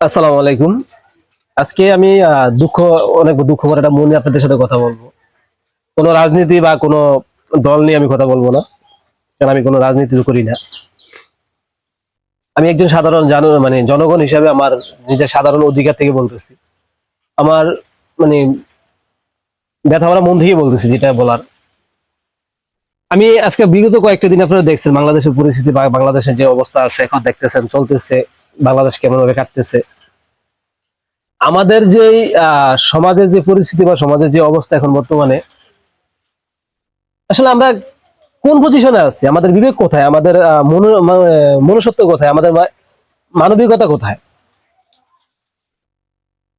আসসালামু আলাইকুম। আজকে আমি দুঃখ, অনেক দুঃখ করে একটা মনে আপনাদের সাথে কথা বলব। কোনো রাজনীতি বা কোনো দল নিয়ে আমি কথা বলব না, কারণ আমি কোনো রাজনীতি করি না। আমি একজন সাধারণ জন মানে জনগণ হিসাবে আমার নিজের সাধারণ অধিকার থেকে বলতেছি। আমার মানে ব্যথা ভরা মন থেকে বলতেছি যেটা বলার। আমি আজকে বিগত কয়েকটা দিন আপনারা দেখছেন বাংলাদেশের পরিস্থিতি বা বাংলাদেশের যে অবস্থা আছে, এখন দেখতেছেন, চলতেছে। বাংলাদেশ কেমন ভাবে কাটতেছে? আমাদের যে সমাজের যে পরিস্থিতি বা সমাজের যে অবস্থা এখন বর্তমানে, আসলে আমরা কোন পজিশনে আছি? আমাদের বিবেক কোথায়? আমাদের মনো- মনুষ্যত্ব কোথায়? আমাদের মানবিকতা কোথায়?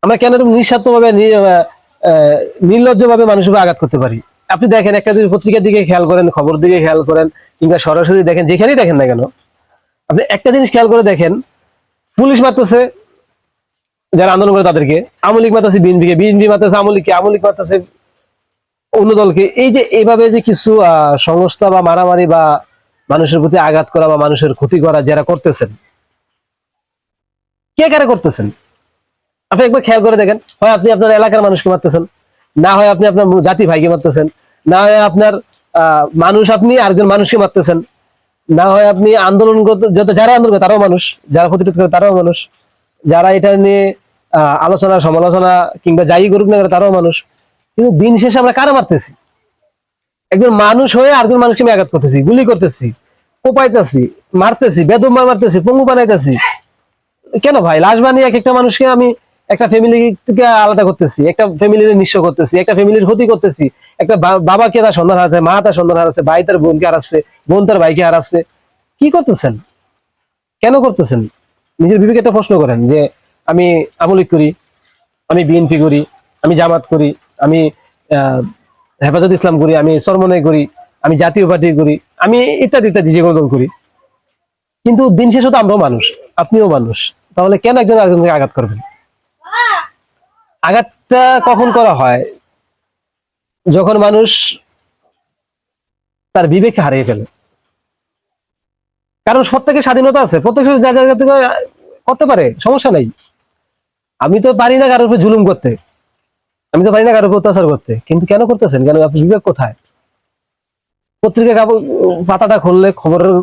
আমরা কেন নিঃস্বার্থ ভাবে নির্লজ্জ ভাবে মানুষের আঘাত করতে পারি? আপনি দেখেন, একটা যদি পত্রিকার দিকে খেয়াল করেন খবর দিকে খেয়াল করেন, কিংবা সরাসরি দেখেন, যেখানেই দেখেন না কেন, আপনি একটা জিনিস খেয়াল করে দেখেন পুলিশ মারতেছে, যারা আন্দোলন করে তাদেরকে। আওয়ামী লীগ মারতেছে, বিএনপিকে। বিএনপি মারতেছে আওয়ামী লীগকে। আওয়ামী লীগ মারতেছে অন্য দলকে। এই যে, এইভাবে যে কিছু সংস্থা বা মারামারি বা মানুষের প্রতি আঘাত করা বা মানুষের ক্ষতি করা যারা করতেছেন, কে কারে করতেছেন? আপনি একবার খেয়াল করে দেখেন। হয় আপনি আপনার এলাকার মানুষকে মারতেছেন, না হয় আপনি আপনার জাতি ভাইকে মারতেছেন, না হয় আপনার মানুষ আপনি আরেকজন মানুষকে মারতেছেন। না হয় আপনি আন্দোলন যত যারা আন্দোলন করে তারাও মানুষ। যারা প্রতিরোধ করে, তারাও মানুষ। যারা এটা নিয়ে আলোচনা, সমালোচনা কিংবা যাই করুক না কেন, তারাও মানুষ। কিন্তু দিন শেষে আমরা কারা মারতেছি? একজন মানুষ হয়ে আরেকজন মানুষকে আমি আঘাত করতেছি, গুলি করতেছি, কোপাইতেছি, মারতেছি, বেদম মারতেছি, পঙ্গু বানাইতেছি। কেন ভাই? লাশ বানিয়ে এক একটা মানুষকে আমি একটা ফ্যামিলি থেকে আলাদা করতেছি, একটা ফ্যামিলির নিঃস্ব করতেছি, একটা ফ্যামিলির ক্ষতি করতেছি। একটা বাবাকে তার সন্ধান হারাচ্ছে, মা তার সন্ধান হারাচ্ছে, ভাই তার বোনকে হারাচ্ছে, বোন তার ভাইকে হারাচ্ছে। কি করতেছেন? কেন করতেছেন? নিজের বিবেকে একটা প্রশ্ন করেন যে, আমি আমলিক করি, আমি বিএনপি করি, আমি জামাত করি, আমি হেফাজত ইসলাম করি, আমি সরমনে করি, আমি জাতীয় পার্টি করি, আমি ইত্যাদি ইত্যাদি যে কোনো দল করি। কিন্তু দিন শেষে তো আমরাও মানুষ, আপনিও মানুষ। তাহলে কেন একজন আরেকজনকে আঘাত করবেন? আঘাতটা কখন করা হয়? যখন মানুষ তার বিবেককে হারিয়ে ফেলে। কারণ প্রত্যেকের স্বাধীনতা আছে, প্রত্যেক যা থেকে করতে পারে, সমস্যা নাই। আমি তো পারি না কারোর উপর জুলুম করতে। আমি তো পারি না কারোর উপর অত্যাচার করতে। কিন্তু কেন করতেছেন? কেন আপনি বিবেক কোথায়? পত্রিকা পাতাটা খুললে খবরের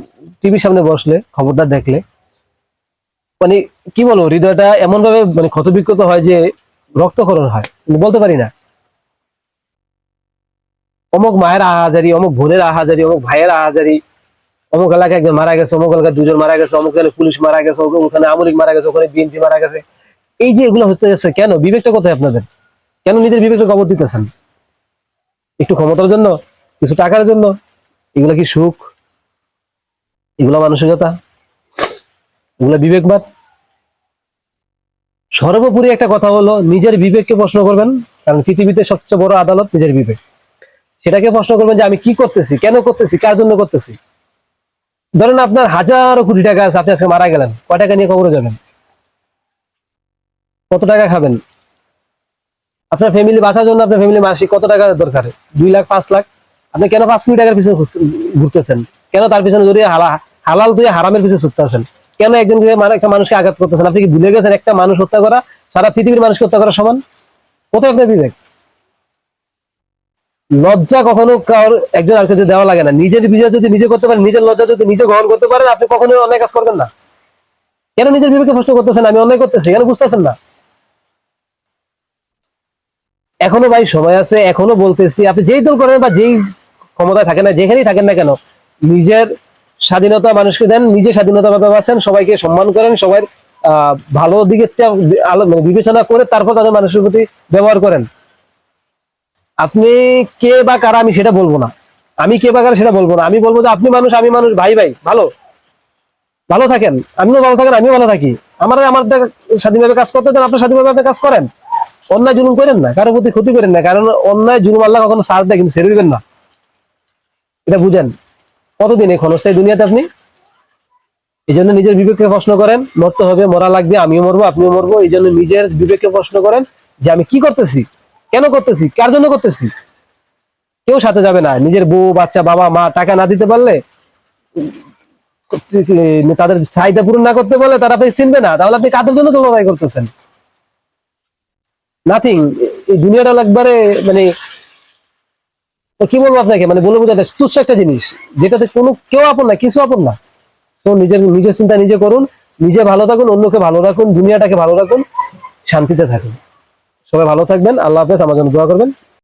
টিভির সামনে বসলে, খবরটা দেখলে মানে কি বলব, হৃদয়টা এমন ভাবে মানে ক্ষতবিক্ষত হয় যে রক্তক্ষরণ হয়। বলতে পারি না। অমুক মায়ের আহাজারি, অমুক বোনের আহাজারি, অমুক ভাইয়ের আহাজারি। অমুক এলাকায় একজন মারা গেছে, অমুক এলাকায় দুজন মারা গেছে, অমুক এলাকায় পুলিশ মারা গেছে ওখানে আমলিক মারা গেছে, ওখানে বিএনপি মারা গেছে। এই যে এগুলো হতে যাচ্ছে কেন? বিবেকটা কোথায় আপনাদের? কেন নিজের বিবেকটা খবর দিতেছেন? একটু ক্ষমতার জন্য, কিছু টাকার জন্য? এগুলো কি সুখ? এগুলো মানসিকতা? এগুলো বিবেকবাদ? সর্বোপরি একটা কথা হলো, নিজের বিবেককে প্রশ্ন করবেন, কারণ পৃথিবীতে সবচেয়ে বড় আদালত নিজের বিবেক। সেটাকে প্রশ্ন করবেন যে, আমি কি করতেছি, কেন করতেছি, কার জন্য করতেছি? ধরেন আপনার হাজারো কোটি টাকা আছে, আপনি আজকে মারা গেলেন, কয় টাকা নিয়ে কবরে যাবেন? কত টাকা খাবেন? আপনার ফ্যামিলি বাঁচার জন্য আপনার ফ্যামিলি মাসিক কত টাকা দরকার? দুই লাখ, পাঁচ লাখ। আপনি কেন পাঁচ কোটি টাকার পিছনে ঘুরতেছেন? কেন তার পিছনে জড়িয়ে হালা হালাল তুই হারামের পিছনে ছুটতে আছেন কেন একজনকে মানে একটা মানুষকে আঘাত করতেছেন? আপনি কি ভুলে গেছেন একটা মানুষ হত্যা করা? সারা পৃথিবীর মানুষকে হত্যা করা সমান? কোথায় আপনার বিবেক? লজ্জা কখনো কারোর একজন আরেকজনকে দেওয়া লাগে না। নিজের বিজয় যদি নিজে করতে পারেন, নিজের লজ্জা যদি নিজে গ্রহণ করতে পারেন, আপনি কখনো অন্যায় কাজ করবেন না। কেন নিজের বিবেকে প্রশ্ন করতেছেন? আমি অন্যায় করতেছি। কেন বুঝতেছেন না? এখনও ভাই সময় আছে, এখনও বলতেছি, আপনি যেই দল করেন বা যেই ক্ষমতায় থাকেন না, যেখানেই থাকেন না কেন, নিজের স্বাধীনতা মানুষকে দেন, নিজে স্বাধীনতা বাঁচেন সবাইকে সম্মান করেন, সবাই ভালো দিকে মানে বিবেচনা করে তারপর তাদের মানুষের প্রতি ব্যবহার করেন। আপনি কে বা কারা, আমি সেটা বলব না। আমি কে বা কারা সেটা বলব না। আমি বলব যে আপনি মানুষ, আমি মানুষ, ভাই ভাই, ভালো। ভালো থাকেন। আমিও ভালো থাকেন, আমিও ভালো থাকি। আমার আমার স্বাধীনভাবে কাজ করতে দেন আপনার স্বাধীনভাবে আপনি কাজ করেন। অন্যায় জুলুম করেন না, কারোর প্রতি ক্ষতি করেন না, কারণ অন্যায় জুলুম আল্লাহ কখনো সার দেয়, কিন্তু ছেড়ে দিবেন না। এটা বুঝেন। কতদিন এই ক্ষণস্থায়ী দুনিয়াতে আপনি? এই জন্য নিজের বিবেককে প্রশ্ন করেন, মরতে হবে, মরা লাগবে, আমিও মরবো, আপনিও মরবো এই জন্য নিজের বিবেককে প্রশ্ন করেন যে আমি কি করতেছি, কেন করতেছি, কার জন্য করতেছি। কেউ সাথে যাবে না, নিজের বউ, বাচ্চা, বাবা, মা টাকা না দিতে পারলে তাদের চাহিদা পূরণ না করতে পারলে তারা আপনি চিনবে না, তাহলে আপনি কাদের জন্য তোলাবাই করতেছেন? নাথিং এই দুনিয়াটা একবারে মানে তো কি বলব আপনাকে? মানে বলে বোঝাতে তুচ্ছ একটা জিনিস, যেটাতে কোনো কেউ আপন না, কিছু আপন না। তো নিজের নিজের চিন্তা নিজে করুন, নিজে ভালো থাকুন, অন্যকে ভালো রাখুন, দুনিয়াটাকে ভালো রাখুন, শান্তিতে থাকুন। সবাই ভালো থাকবেন, আল্লাহ হাফেজ আমার জন্য দোয়া করবেন।